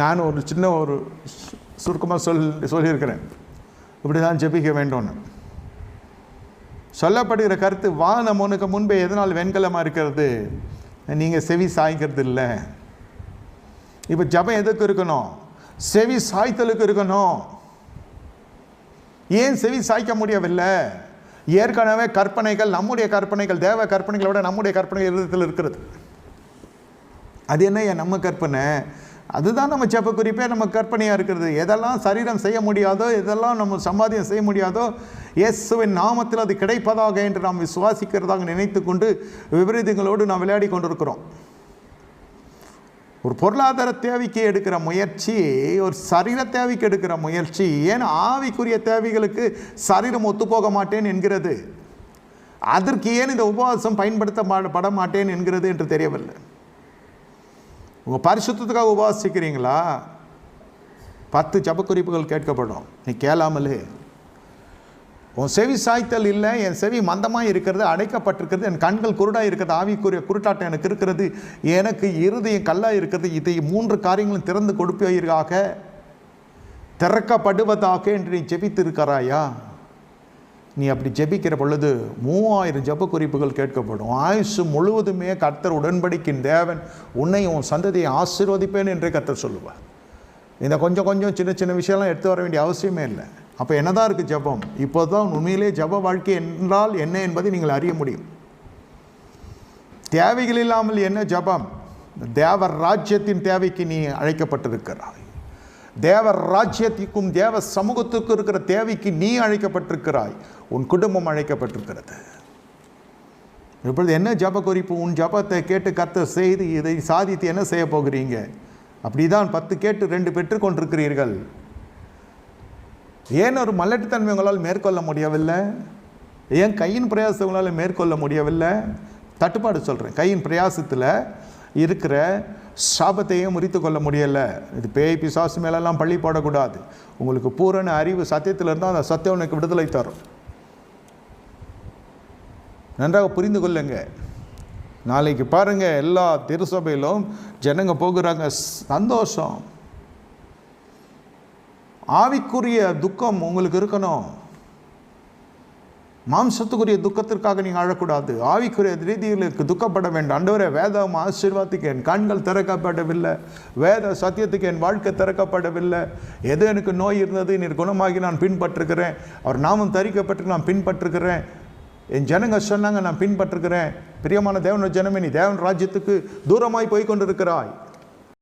நான் ஒரு சின்ன ஒரு சுருக்கமாக சொல் சொல்லியிருக்கிறேன். இப்படி தான் ஜெபிக்க வேண்டும்னு. சொல்லப்படுகிற கருத்து வானம் உனக்கு முன்பே எதனால் வெண்கலமாக இருக்கிறது? நீங்கள் செவி சாய்க்கிறது இல்லை. இப்போ ஜபம் எதுக்கு இருக்கணும்? செவி சாய்த்தலுக்கு இருக்கணும். ஏன் செவி சாய்க்க முடியவில்லை? ஏற்கனவே கற்பனைகள் நம்முடைய கற்பனைகள் தேவ கற்பனைகளை விட நம்முடைய கற்பனைகள் இருதயத்தில் இருக்கிறது. அது என்ன ஏன் நம்ம கற்பனை? அதுதான் நம்ம செப்ப குறிப்பே நம்ம கற்பனையாக இருக்கிறது. எதெல்லாம் சரீரம் செய்ய முடியாதோ எதெல்லாம் நம்ம சம்பாதியம் செய்ய முடியாதோ இயேசுவின் நாமத்தில் அது கிடைப்பதாக என்று நாம் விசுவாசிக்கிறதாக நினைத்து கொண்டு விபரீதங்களோடு நாம் விளையாடி கொண்டிருக்கிறோம். ஒரு பொருளாதார தேவைக்கு எடுக்கிற முயற்சி ஒரு சரீர தேவைக்கு எடுக்கிற முயற்சி ஏன் ஆவிக்குரிய தேவைகளுக்கு சரீரம் ஒத்துப்போக மாட்டேன் என்கிறது? அதற்கு ஏன் இந்த உபவாசம் பயன்படுத்த பட மாட்டேன் என்கிறது என்று தெரியவில்லை. உங்கள் பரிசுத்தத்துக்காக உபவாசிக்கிறீங்களா பத்து ஜபக்குறிப்புகள் கேட்கப்படும். நீ கேளாமலே. உன் செவி சாய்த்தல் இல்லை என் செவி மந்தமாக இருக்கிறது அடைக்கப்பட்டிருக்கிறது என் கண்கள் குருடாக இருக்கிறது ஆவிக்குரிய குருட்டாட்டம் எனக்கு இருக்கிறது எனக்கு இருதயம் கல்லாக இருக்கிறது இதை மூன்று காரியங்களும் திறந்து கொடுப்பீராக. திறக்கப்படுவதாக என்று நீ ஜெபித்து இருக்கிறாயா நீ அப்படி ஜெபிக்கிற பொழுது மூவாயிரம் ஜெப குறிப்புகள் கேட்கப்படும். ஆயுசு முழுவதுமே கர்த்தர் உடன்படிக்கின் தேவன் உன்னை உன் சந்ததியை ஆசீர்வதிப்பேன் என்றே கர்த்தர் சொல்லுவார். இந்த கொஞ்சம் கொஞ்சம் சின்ன சின்ன விஷயம்லாம் எடுத்து வர வேண்டிய அவசியமே இல்லை. அப்போ என்னதான் இருக்குது ஜெபம்? இப்போ தான் உண்மையிலே ஜெப வாழ்க்கை என்றால் என்ன என்பதை நீங்கள் அறிய முடியும். தேவைகள் இல்லாமல் என்ன ஜெபம்? தேவ ராஜ்யத்தின் தேவைக்கு நீ அழைக்கப்பட்டிருக்கிறாய். தேவ ராஜ்யத்திற்கும் தேவ சமூகத்துக்கும் இருக்கிற தேவைக்கு நீ அழைக்கப்பட்டிருக்கிறாய். உன் குடும்பம் அழைக்கப்பட்டிருக்கிறது. இப்பொழுது என்ன ஜப குறிப்பு உன் ஜபத்தை கேட்டு கத்த செய்து இதை சாதித்து என்ன செய்ய போகிறீங்க? அப்படிதான் பத்து கேட்டு ரெண்டு பெற்றுக்கொண்டிருக்கிறீர்கள் ஏன் ஒரு மலட்டுத்தன்மை உங்களால் மேற்கொள்ள முடியவில்லை? ஏன் கையின் பிரயாசத்தை உங்களால் மேற்கொள்ள முடியவில்லை? தட்டுப்பாடு சொல்கிறேன் கையின் பிரயாசத்தில் இருக்கிற சாபத்தையும் முறித்து கொள்ள முடியலை. இது பேய் பிசாசு மேலெல்லாம் பள்ளி போடக்கூடாது. உங்களுக்கு பூரண அறிவு சத்தியத்தில் இருந்தால் அந்த சத்தியம் உனக்கு விடுதலை தரும். நன்றாக புரிந்து கொள்ளுங்க. நாளைக்கு பாருங்கள் எல்லா திருசபையிலும் ஜனங்க போகிறாங்க. சந்தோஷம். ஆவிக்குரிய துக்கம் உங்களுக்கு இருக்கணும். மாம்சத்துக்குரிய துக்கத்திற்காக நீங்கள் அழக்கூடாது ஆவிக்குரிய ரீதிகளுக்கு துக்கப்பட வேண்டாம். அண்டவரே வேதம் ஆசீர்வாதத்துக்கு என் கண்கள் திறக்கப்படவில்லை. வேத சத்தியத்துக்கு என் வாழ்க்கை திறக்கப்படவில்லை. எது எனக்கு நோய் இருந்தது நீர் குணமாகி நான் பின்பற்றுக்கிறேன் அவர் நாமும் தரிக்கப்பட்டு நான் பின்பற்றுக்கிறேன் என் ஜனங்க சொன்னாங்க நான் பின்பற்றுக்கிறேன் பிரியமான தேவன ஜனமே நீ தேவன் ராஜ்யத்துக்கு தூரமாய் போய் கொண்டிருக்கிறாய்